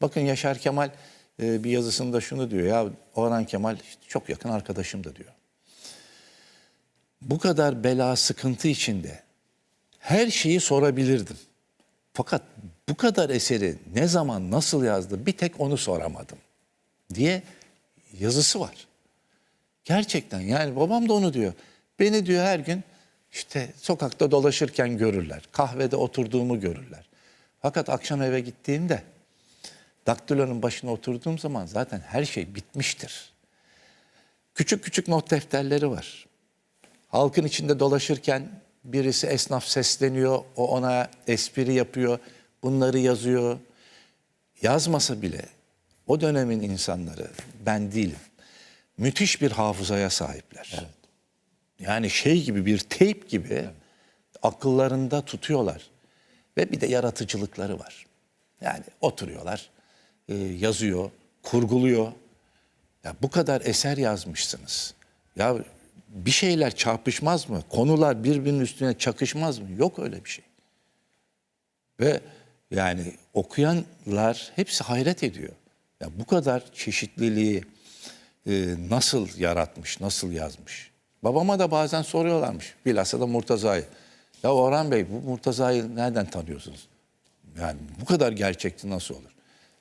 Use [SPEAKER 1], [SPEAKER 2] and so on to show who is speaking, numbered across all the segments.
[SPEAKER 1] Bakın Yaşar Kemal e, bir yazısında şunu diyor ya Orhan Kemal işte çok yakın arkadaşım da diyor. Bu kadar bela sıkıntı içinde her şeyi sorabilirdim. Fakat bu kadar eseri ne zaman nasıl yazdı bir tek onu soramadım diye yazısı var. Gerçekten yani babam da onu diyor. Beni diyor her gün işte sokakta dolaşırken görürler. Kahvede oturduğumu görürler. Fakat akşam eve gittiğimde daktilonun başına oturduğum zaman zaten her şey bitmiştir. Küçük küçük not defterleri var. Halkın içinde dolaşırken birisi esnaf sesleniyor, o ona espri yapıyor, bunları yazıyor. Yazmasa bile o dönemin insanları, ben değilim, müthiş bir hafızaya sahipler. Yani şey gibi bir teyp gibi akıllarında tutuyorlar. Ve bir de yaratıcılıkları var. Yani oturuyorlar, e, yazıyor, kurguluyor. Ya bu kadar eser yazmışsınız. Ya bir şeyler çarpışmaz mı? Konular birbirinin üstüne çakışmaz mı? Yok öyle bir şey. Ve yani okuyanlar hepsi hayret ediyor. Ya bu kadar çeşitliliği e, nasıl yaratmış, nasıl yazmış? Babama da bazen soruyorlarmış. Bilhassa da Murtaza'yı. Ya Orhan Bey bu Murtaza'yı nereden tanıyorsunuz? Yani bu kadar gerçekçi nasıl olur?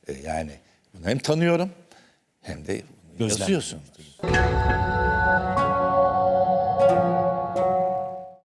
[SPEAKER 1] E, yani bunu hem tanıyorum hem de yazıyorsun.